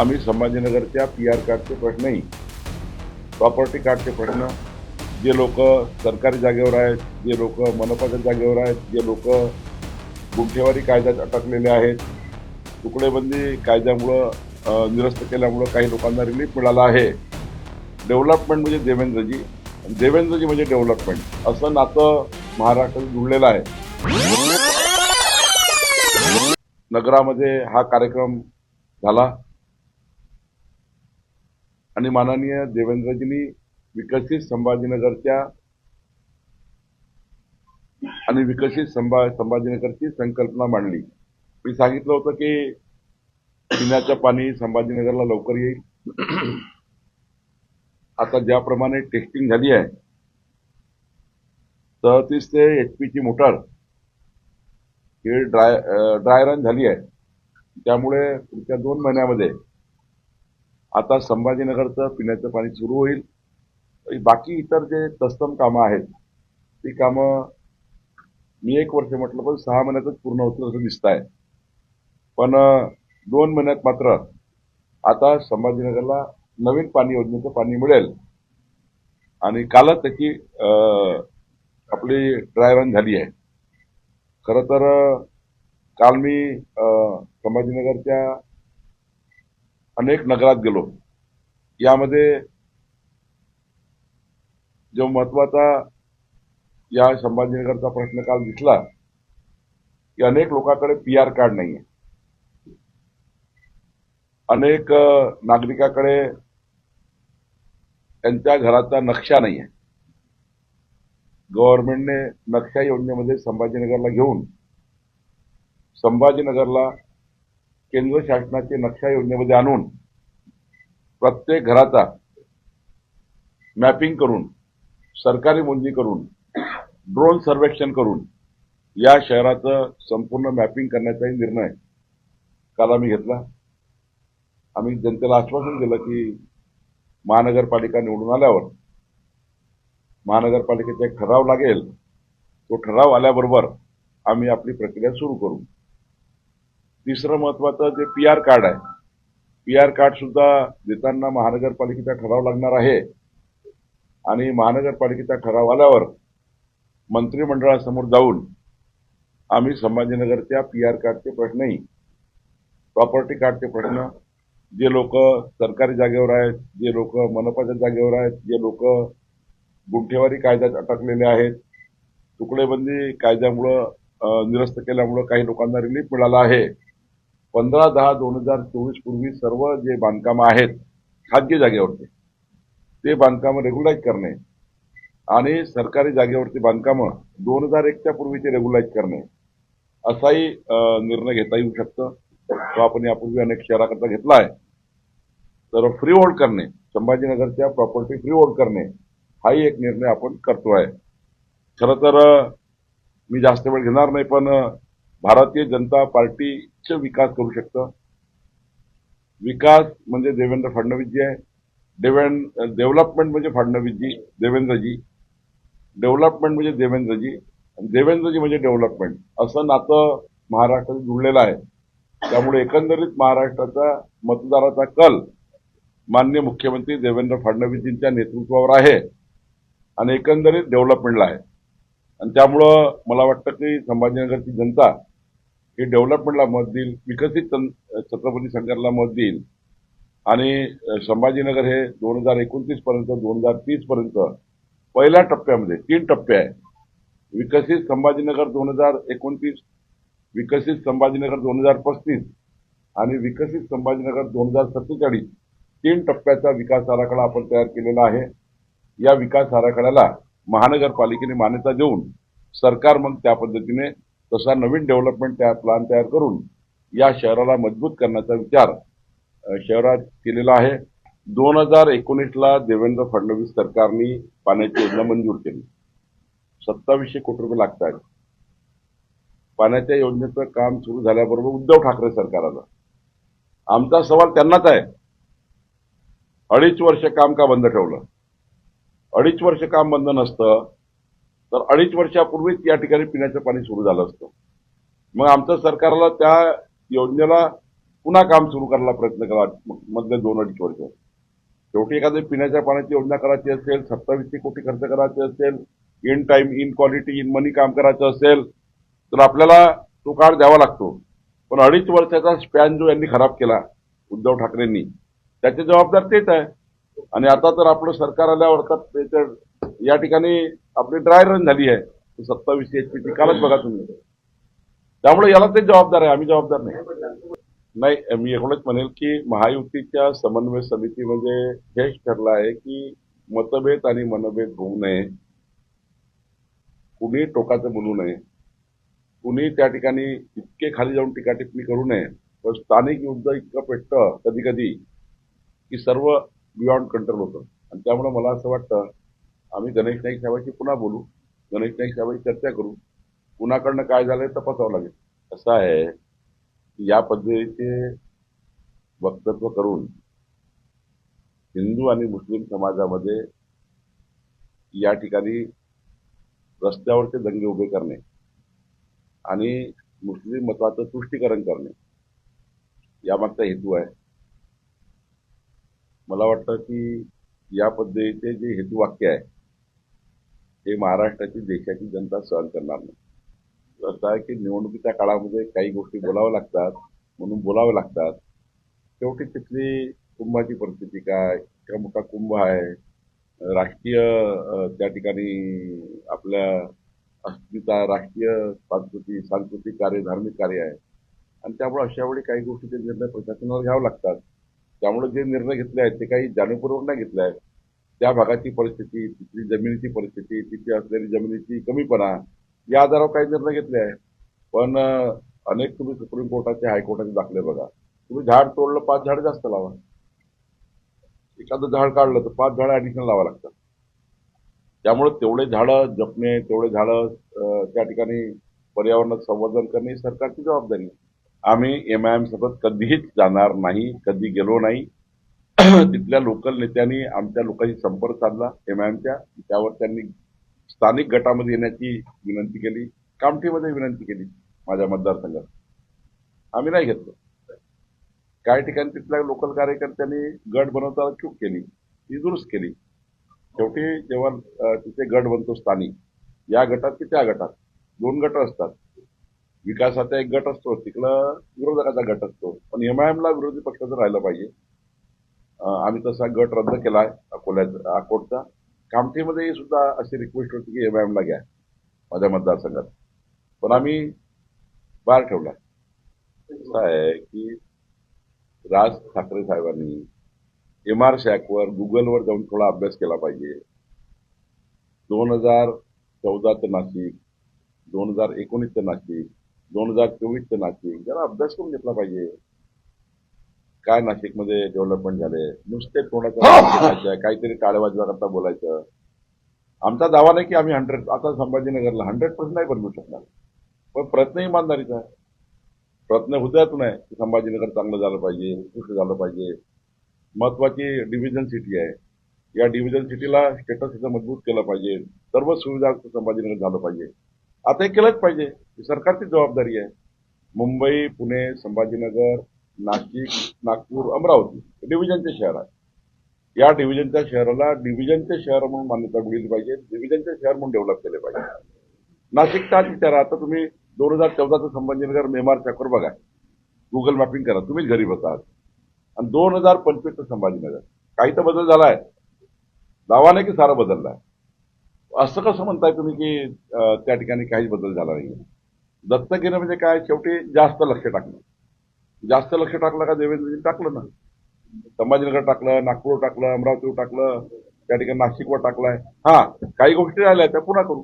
आम्ही संभाजीनगरच्या P R कार्डचे प्रश्नही प्रॉपर्टी कार्डचे प्रश्न जे लोक सरकारी जागेवर आहेत जे लोक मनपाच्या जागेवर आहेत जे लोक गुंठेवारी कायद्यात अटकलेले आहेत तुकडेबंदी कायद्यामुळं निरस्त केल्यामुळं काही लोकांना रिलीफ मिळाला आहे. डेव्हलपमेंट म्हणजे देवेंद्रजी. देवेंद्रजी म्हणजे डेव्हलपमेंट असं नातं महाराष्ट्रात जुळलेलं आहे. नगरामध्ये हा कार्यक्रम झाला. आणि माननीय देवेंद्रजींनी विकसित संभाजीनगरच्या आणि विकसित संभा संभाजीनगरची संकल्पना मांडली. मी सांगितलं होतं की पिण्याचं पाणी संभाजीनगरला लवकर येईल. आता ज्याप्रमाणे टेस्टिंग झाली आहे सदतीस ते एच पीची मोटार ही ड्राय ड्राय रन झाली आहे. त्यामुळे पुढच्या दोन महिन्यामध्ये आता संभाजीनगरचं पिण्याचं पाणी सुरू होईल. बाकी इतर जे तस्तम कामं आहेत ती कामं मी एक वर्ष म्हटलं पण सहा महिन्यातच पूर्ण होतील असं दिसत आहे पण दोन महिन्यात मात्र आता संभाजीनगरला नवीन पाणी योजनेचं पाणी मिळेल. आणि कालच त्याची आपली ड्राय रन झाली आहे. खरं तर काल मी संभाजीनगरच्या अनेक नगरात गेलो. यामध्ये जो महत्त्वाचा या संभाजीनगरचा प्रश्न काल दिसला की अनेक लोकांकडे पी आर कार्ड नाही आहे अनेक नागरिकाकडे त्यांच्या घराचा नक्षा नाही आहे गव्हर्नमेंटने नक्षा योजनेमध्ये संभाजीनगरला घेऊन संभाजीनगरला केंद्र शासनाचे नक्षा योजनेमध्ये आणून प्रत्येक घराचा मॅपिंग करून सरकारी मोजणी करून ड्रोन सर्वेक्षण करून या शहराचं संपूर्ण मॅपिंग करण्याचाही निर्णय काल आम्ही घेतला. आम्ही जनतेला आश्वासन दिलं की महानगरपालिका निवडून आल्यावर महानगरपालिकेचा एक ठराव लागेल तो ठराव आल्याबरोबर आम्ही आपली प्रक्रिया सुरू करू. तिसरं महत्वाचं जे पी आर कार्ड आहे. पी आर कार्ड सुद्धा देताना महानगरपालिकेचा ठराव लागणार आहे. आणि महानगरपालिकेचा ठराव आल्यावर मंत्रिमंडळासमोर जाऊन आम्ही संभाजीनगरच्या पी आर कार्डचे प्रश्नही प्रॉपर्टी कार्डचे प्रश्न जे लोक सरकारी जागेवर आहेत जे लोक मनपाच्या जागेवर आहेत जे लोक गुंठेवारी कायद्यात अटकलेले आहेत तुकडेबंदी कायद्यामुळं निरस्त केल्यामुळं काही लोकांना रिलीफ मिळाला आहे. पंधरा दहा दोन हजार चोवीस पूर्वी सर्व जे बांधकामं आहेत खाजगी जागेवरचे ते बांधकामं रेग्युलाइज करणे आणि सरकारी जागेवरती बांधकामं दोन हजार एकच्या पूर्वीचे रेग्युलाइज करणे असाही निर्णय घेता येऊ शकतं. तो आपण यापूर्वी अनेक शहराकरता घेतला आहे तर फ्री होल्ड करणे संभाजीनगरच्या प्रॉपर्टी फ्री होल्ड करणे हाही एक निर्णय आपण करतो आहे खरं तर मी जास्त वेळ घेणार नाही पण भारतीय जनता पार्टी विकास करू शकतं. विकास म्हणजे देवेंद्र फडणवीसजी आहे. देवें डेव्हलपमेंट म्हणजे फडणवीसजी देवेंद्रजी. डेव्हलपमेंट म्हणजे देवेंद्रजी. आणि देवेंद्रजी म्हणजे डेव्हलपमेंट असं नातं महाराष्ट्रात जुळलेलं आहे. त्यामुळे एकंदरीत महाराष्ट्राचा मतदाराचा कल मान्य मुख्यमंत्री देवेंद्र फडणवीसजींच्या नेतृत्वावर आहे. आणि एकंदरीत डेव्हलपमेंटला आहे. आणि त्यामुळं मला वाटतं की संभाजीनगरची जनता हे डेव्हलपमेंटला मत देईल विकसित छत्रपती शंकरला मत देईल. आणि संभाजीनगर हे दोन हजार एकोणतीस पर्यंत दोन हजार तीस पर्यंत पहिल्या टप्प्यामध्ये तीन टप्पे आहे. विकसित संभाजीनगर दोन हजार एकोणतीस विकसित संभाजीनगर दोन हजार पस्तीस आणि विकसित संभाजीनगर दोन हजार सत्तेचाळीस तीन टप्प्याचा विकास आराखडा आपण तयार केलेला आहे. या विकास आराखड्याला महानगरपालिकेने मान्यता देऊन सरकार मग त्या पद्धतीने तसा नवीन डेव्हलपमेंट त्या प्लॅन तयार करून या शहराला मजबूत करण्याचा विचार शहरात केलेला आहे. दोन हजार एकोणीसला देवेंद्र फडणवीस सरकारने पाण्याची योजना मंजूर केली. सत्तावीसशे कोटी रुपये लागत आहेत. पाण्याच्या योजनेचं काम सुरू झाल्याबरोबर उद्धव ठाकरे सरकार आलं आमचा सवाल त्यांनाच आहे. अडीच वर्ष काम का बंद ठेवलं? अडीच वर्ष काम बंद नसतं तर अडीच वर्षापूर्वीच या ठिकाणी पिण्याचं पाणी सुरू झालं असतं. मग आमचं सरकारला त्या योजनेला पुन्हा काम सुरू करायला प्रयत्न करा मधले दोन अडीच वर्ष. शेवटी एखादी पिण्याच्या पाण्याची योजना करायची असेल सत्तावीसशे कोटी खर्च करायचे असेल in time in quality in money काम करायचं असेल तर आपल्याला तो काळ द्यावा लागतो. पण अडीच वर्षाचा स्पॅन जो यांनी खराब केला उद्धव ठाकरेंनी त्याचे जबाबदार तेच आहे. आणि आता तर आपलं सरकार आल्यावर त्याचं त्याच्या या ठिकाणी आपली ड्राय रन झाली आहे. सत्तावीसशे एचपीची कालच बघा तुम्ही. त्यामुळे याला ते जबाबदार आहे. आम्ही जबाबदार नाही. नाही मी एवढंच म्हणेल की महायुतीच्या समन्वय समितीमध्ये म्हणजे हेच ठरलं आहे की मतभेद आणि मनभेद होऊ नये. कुणी टोकाचं बोलू नये. कुणी त्या ठिकाणी इतके खाली जाऊन टीका टिप्पणी करू नये. पण स्थानिक युद्ध इतकं पेटतं कधी कधी की सर्व बियॉन्ड कंट्रोल होतं. आणि त्यामुळे मला असं वाटतं आम्ही गणेश नाईक साहेबांशी पुन्हा बोलू. गणेश नाईक साहेबांशी चर्चा करू. कुणाकडनं काय झालंय तपासावं लागेल. असं आहे की या पद्धतीचे वक्तव्य करून हिंदू आणि मुस्लिम समाजामध्ये या ठिकाणी रस्त्यावरचे दंगे उभे करणे आणि मुस्लिम मताचं तुष्टीकरण करणे यामागचा हेतू आहे. मला वाटतं की या पद्धतीचे जे हेतुवाक्य आहे हे महाराष्ट्राची देशाची जनता सहन करणार नाही. असं आहे की निवडणुकीच्या काळामध्ये काही गोष्टी बोलाव्या लागतात म्हणून बोलाव्या लागतात. शेवटी तिथली कुंभाची परिस्थिती काय? इतका मोठा कुंभ आहे. राष्ट्रीय त्या ठिकाणी आपल्या अस्मिता राष्ट्रीय सांस्कृतिक सांस्कृतिक कार्य धार्मिक कार्य आहे. आणि त्यामुळे अशा वेळी काही गोष्टीचे निर्णय प्रशासनावर घ्यावे लागतात. त्यामुळे जे निर्णय घेतले आहेत ते काही जाणीवपूर्वक नाही घेतले आहेत. त्या भागाची परिस्थिती तिथली जमिनीची परिस्थिती तिथे असलेली जमिनीची कमीपणा या आधारावर काही निर्णय घेतले आहे पण अनेक तुम्ही सुप्रीम कोर्टाचे हायकोर्टाचे दाखले बघा. तुम्ही झाड तोडलं पाच झाड जास्त लावा. एखादं झाड काढलं तर पाच झाडं ऍडिशनल लावा लागतात. त्यामुळे तेवढे झाडं जपणे तेवढे झाडं त्या ठिकाणी पर्यावरणात संवर्धन करणे ही सरकारची जबाबदारी आम्ही एम आय एम सोबत कधीच जाणार नाही कधी गेलो नाही. तिथल्या लोकल नेत्यांनी आमच्या लोकांशी संपर्क साधला एमआयएमच्या त्यावर त्यांनी स्थानिक गटामध्ये येण्याची विनंती केली कामठीमध्ये विनंती केली माझ्या मतदारसंघात. आम्ही नाही घेतलं. काही ठिकाणी तिथल्या लोकल कार्यकर्त्यांनी गट बनवताना चूक केली ती दुरुस्त केली. शेवटी जेव्हा तिथे गट बनतो स्थानिक या गटात की त्या गटात दोन गट असतात. विकासाचा एक गट असतो तिकडं विरोधकाचा गट असतो. पण एमआयएमला विरोधी पक्षाचं राहिलं पाहिजे. आम्ही तसा गट रद्द केला आहे अकोल्याचा अकोटचा कामठीमध्ये सुद्धा अशी रिक्वेस्ट होती की एमआयएमला घ्या माझ्या मतदारसंघात. पण आम्ही बाहेर ठेवला. असं आहे की राज ठाकरे साहेबांनी एम आर शॅकवर गुगलवर जाऊन थोडा अभ्यास केला पाहिजे. दोन हजार चौदाचं नाशिक दोन हजार एकोणीसचं नाशिक दोन हजार चोवीसचं नाशिक जरा अभ्यास करून घेतला पाहिजे. काय नाशिकमध्ये डेव्हलपमेंट झाले नुसते तोंडाचं काहीतरी टाळेबाजूला करता बोलायचं. आमचा दावा नाही की आम्ही हंड्रेड आता संभाजीनगरला हंड्रेड पर्सेंट नाही बनवू शकणार. पण प्रयत्न इमानदारीचा आहे. प्रयत्न हृदयातून आहे की संभाजीनगर चांगलं झालं पाहिजे उत्कृष्ट झालं पाहिजे. महत्वाची डिव्हिजन सिटी आहे. या डिव्हिजन सिटीला स्टेटस तिथं मजबूत केलं पाहिजे. सर्व सुविधा संभाजीनगर झालं पाहिजे. आता हे केलंच पाहिजे. ही सरकारची जबाबदारी आहे. मुंबई पुणे संभाजीनगर नाशिक नागपूर अमरावती डिव्हिजनचे शहर आहे या डिव्हिजनच्या शहराला डिव्हिजनचे शहर म्हणून मान्यता मिळली पाहिजे डिव्हिजनचे शहर म्हणून डेव्हलप केले पाहिजे. नाशिकचा विचार आता तुम्ही दोन हजार चौदाचं संभाजीनगर मेमार चक्कर बघा. गुगल मॅपिंग करा. तुम्हीच घरी बसा आणि दोन हजार पंचवीसचं संभाजीनगर. काही तर बदल झालाय. दावा नाही की सारा बदललाय? असं कसं म्हणताय तुम्ही की त्या ठिकाणी काहीच बदल झाला नाही दत्तक घेणं म्हणजे काय? शेवटी जास्त लक्ष टाकणं. जास्त लक्ष टाकलं का देवेंद्रजी टाकलं ना. संभाजीनगर टाकलं नागपूर टाकलं अमरावतीवर टाकलं त्या ठिकाणी नाशिकवर टाकलाय. हा काही गोष्टी राहिल्या त्या पुन्हा करू.